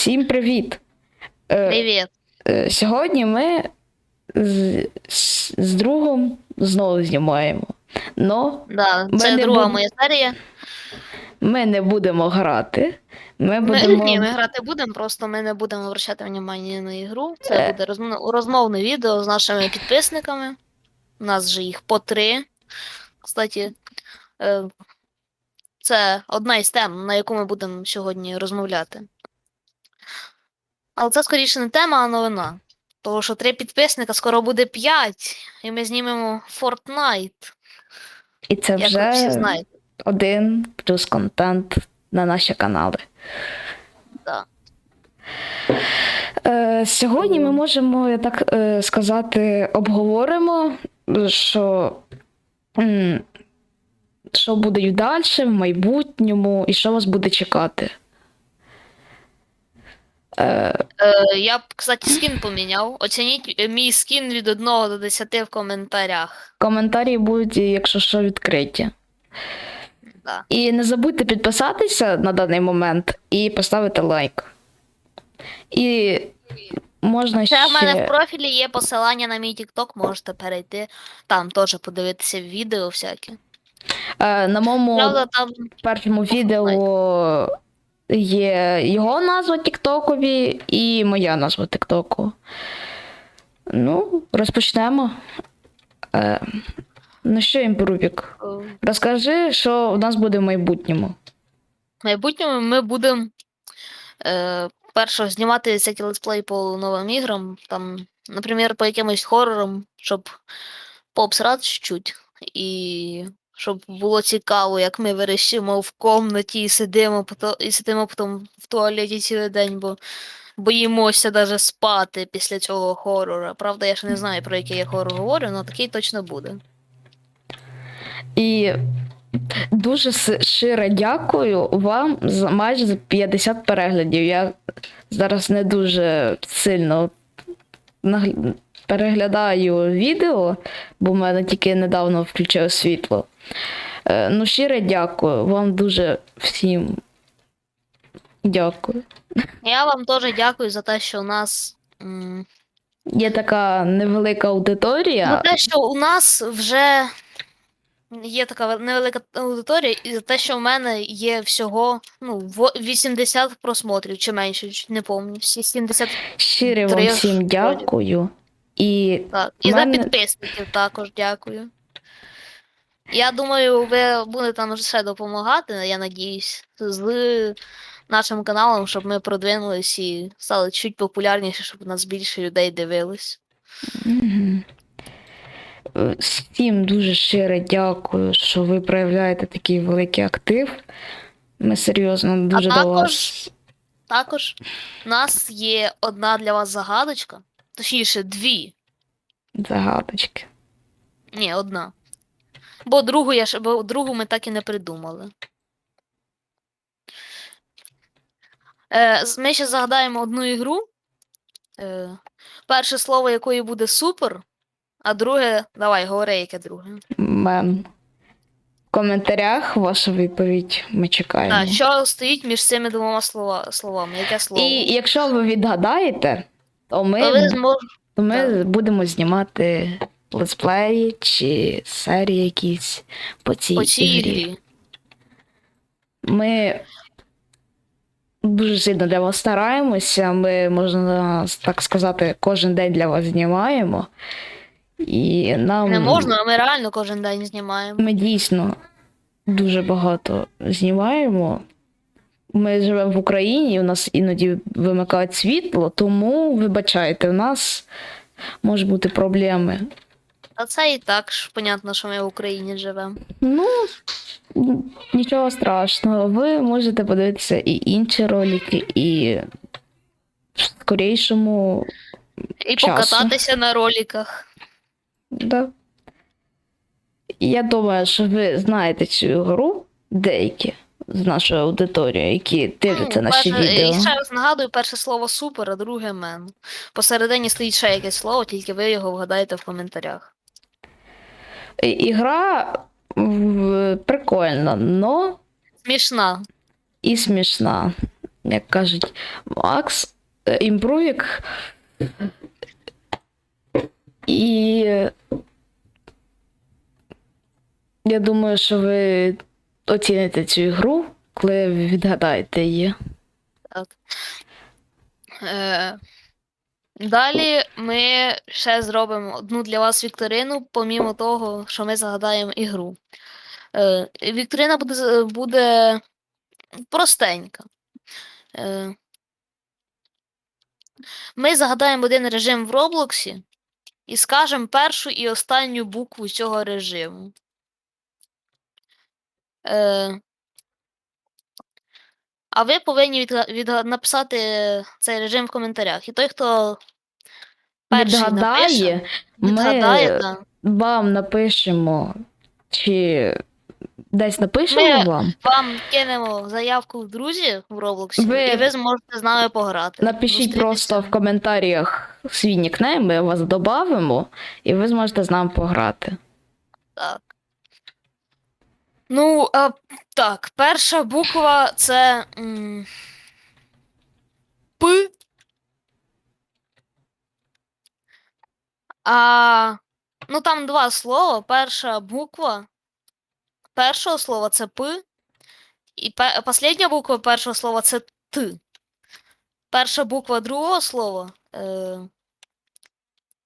Всім привіт! Е, Привіт. е, Сьогодні ми з, з, з другом знову знімаємо. Но Да, Ми це не друга бу- моя серія. ми не будемо грати. Ми Ми, будемо. ні, ми грати будемо, просто ми не будемо вращати внимання на ігру. Це Е. буде розмов, розмовне відео з нашими підписниками. У нас же їх по три. Кстати, е, це одна із тем, на яку ми будемо сьогодні розмовляти. Але це скоріше не тема, а новина. Тому що три підписника, скоро буде п'ять, і ми знімемо Fortnite, І це як всі вже знаєте. один плюс контент на наші канали. Да. Е, сьогодні ми можемо, я так е, сказати, обговоримо, що, що буде далі, в майбутньому, і що вас буде чекати. Е, Е, я б, кстати, скін поміняв. Оцініть е, мій скін від 1 до 10 в коментарях. коментарі будуть, якщо що, відкриті. Да. І не забудьте підписатися на даний момент і поставити лайк. І можна Ще в мене в профілі є посилання на мій TikTok, можете перейти. Там теж подивитися відео всякі. Е, на моєму Правда, там першому відео є його назва Тіктокові і моя назва Тіктоку. Ну, розпочнемо. Е, ну що, Імпрубік, е, розкажи, що у нас буде в майбутньому. в майбутньому ми будемо е, перше знімати всякі летсплей по новим іграм, там, наприклад, по якимось хорорам, щоб пообсрати чуть-чуть. І щоб було цікаво, як ми вирішимо в комнаті і сидимо, і сидимо потім в туалеті цілий день, бо боїмося даже спати після цього хорора. Правда, я ще не знаю, про який я хорор говорю, але такий точно буде. І дуже щиро дякую вам за майже 50 переглядів. Я зараз не дуже сильно переглядаю відео, бо в мене тільки недавно включив світло. Е, Ну, щиро дякую. Вам дуже всім дякую. Я вам теж дякую за те, що у нас. Є така невелика аудиторія. За те, що у нас вже є така невелика аудиторія, і за те, що в мене є всього ну, 80 просмотрів чи менше, не пам'ятаю. Всі 70, Щиро вам всім дякую. І так. І В за підписників також дякую. Я думаю, ви будете нам ще допомагати, я надіюсь, з нашим каналом, щоб ми продвинулись і стали чуть популярніше, щоб нас більше людей дивились. Всім дуже щиро дякую, що ви проявляєте такий великий актив. Ми серйозно дуже до також- вас. Також у нас є одна для вас загадочка, точніше, дві. Загадочки. Ні, одна. Бо другу, я ще, бо другу ми так і не придумали. Е, ми ще загадаємо одну ігру. Е, перше слово якої буде супер, а друге. Давай, говори, яке друге. Мен. В коментарях вашу відповідь ми чекаємо. А, що стоїть між цими двома слова, словами? Яке слово? І якщо ви відгадаєте, то ми, То ви то ми будемо знімати летсплеї чи серії якісь по цій, По цій ігрі. ігрі. Ми дуже сильно для вас стараємося. Ми, можна так сказати, кожен день для вас знімаємо. І нам Не можна, а ми реально кожен день знімаємо. ми дійсно дуже багато знімаємо. Ми живемо в Україні, у нас іноді вимикають світло, тому вибачайте, у нас можуть бути проблеми. А це і так ж понятно, що ми в Україні живемо. Ну, нічого страшного. Ви можете подивитися і інші ролики, і в скорейшому. І Часу. покататися на роликах. Да. Я думаю, що ви знаєте цю гру, деякі з нашої аудиторії, які дивляться Ну, наші перше- відео. І ще раз нагадую, перше слово супер, а друге мен. Посередині стоїть ще якесь слово, тільки ви його вгадаєте в коментарях. Ігра в- прикольна, но Смішна. і смішна. як кажуть, Макс, е. І я думаю, що ви оціните цю ігру, коли ви відгадаєте її. Так. Е, далі ми ще зробимо одну для вас вікторину, помімо того, що ми загадаємо ігру. Е, вікторина буде, буде простенька. Е, ми загадаємо один режим в Роблоксі і скажемо першу і останню букву цього режиму. Е, а ви повинні відга- відга- написати цей режим в коментарях. І той, хто перший напише, Відгадає, ми та. вам напишемо, чи десь напишемо Ми- вам. вам кинемо заявку в друзі в Роблоксі, Ви- і ви зможете з нами пограти. Напишіть Зустрітися. просто в коментарях свій нікнейм, ми вас додамо, і ви зможете з нами пограти. Так. Ну, а, так, перша буква це. м, П. А. Ну, там два слова. Перша буква. Першого слова це П. І пе- остання буква першого слова це Т. Перша буква другого слова е,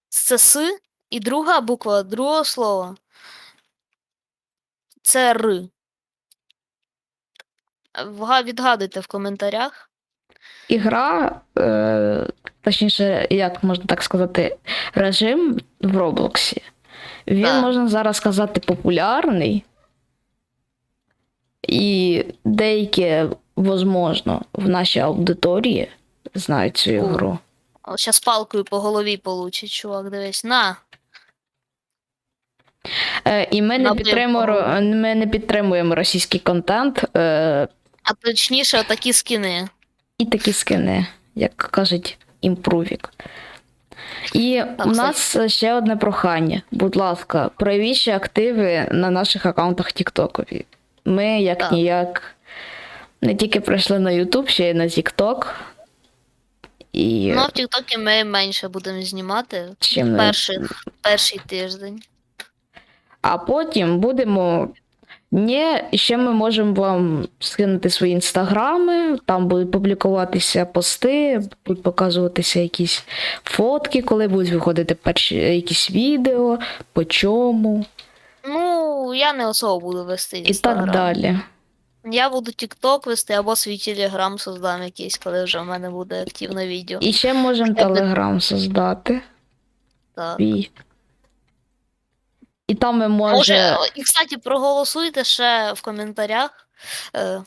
це С. І друга буква другого слова це Р. Відгадуйте в коментарях. Ігра, е, точніше, як можна так сказати, режим в Роблоксі. Він, Так. можна зараз сказати, популярний. І деякі, можливо, в нашій аудиторії знають цю ігру. Зараз палкою по голові получить, чувак, дивись. На. Е, і ми не, підтримуємо, ми не підтримуємо російський контент е, А точніше, такі скини. і такі скини, як кажуть, імпрувік. І у нас ще одне прохання. Будь ласка, проявіть активи на наших аккаунтах Тіктокові. Ми як ніяк не тільки прийшли на YouTube, ще й на TikTok. І Ну, а в Тіктокі ми менше будемо знімати. чим Перший, перший тиждень. А потім будемо. Ні, і ще ми можемо вам скинути свої інстаграми, там будуть публікуватися пости, будуть показуватися якісь фотки, коли будуть виходити перші якісь відео, по чому Ну, я не особо буду вести і так далі. Я буду TikTok вести або свій Телеграм создам якийсь, коли вже в мене буде активне відео. І ще можемо телеграм создати. Так. свій. І там ми може. Може, і, кстати, проголосуйте ще в коментарях. Е,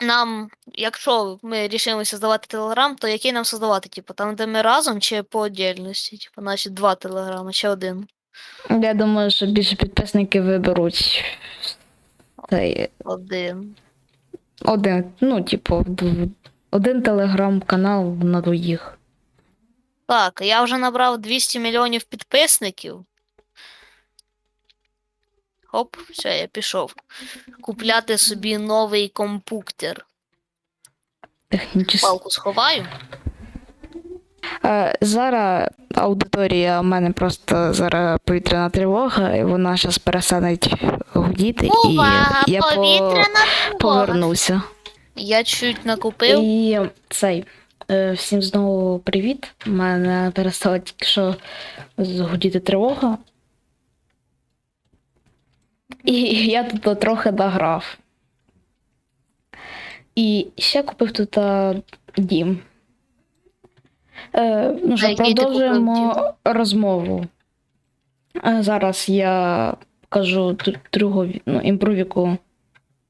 нам, якщо ми рішимося здавати телеграм, то який нам создавати? Типу, там, де ми разом чи по отдельності? Типу, значить, два телеграми, чи один. Я думаю, що більше підписники виберуть цей Один. один, ну, типу, один телеграм-канал на двоїх. Так, я вже набрав 200 мільйонів підписників. Хоп, все, я пішов. Купляти собі новий компуктер. Технічно. Палку сховаю. Е, зараз аудиторія, у мене просто зараз повітряна тривога, і вона зараз перестане гудіти, Увага, і я по... повітряна тривога. повернуся. Я чуть накупив. І цей. е, Всім знову привіт. У мене перестала тільки що гудіти тривога. І я тут трохи дограв. І ще купив тут а, дім. Е, ну що, продовжуємо розмову. Е, Зараз я кажу другу ну, імпровіку,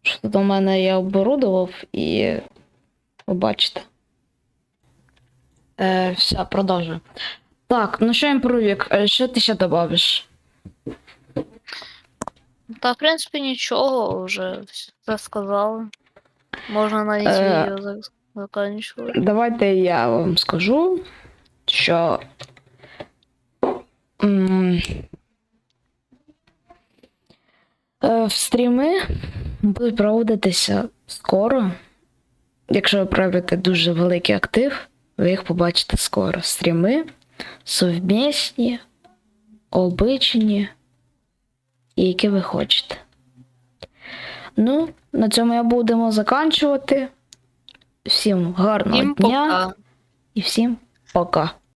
що у мене я оборудував і побачите. Е, все, продовжую. Так, ну що, імпровік, е, що ти ще додавиш? Та, в принципі, нічого, вже все сказали. Можна навіть Е. відео зак- заканчувати. Давайте я вам скажу, що. е, В стріми будуть проводитися скоро. якщо ви проявите дуже великий актив, ви їх побачите скоро. Стріми, совмісні, обичні, і які ви хочете. Ну, на цьому я будемо заканчувати. Всім гарного Всім дня пока. і всім пока.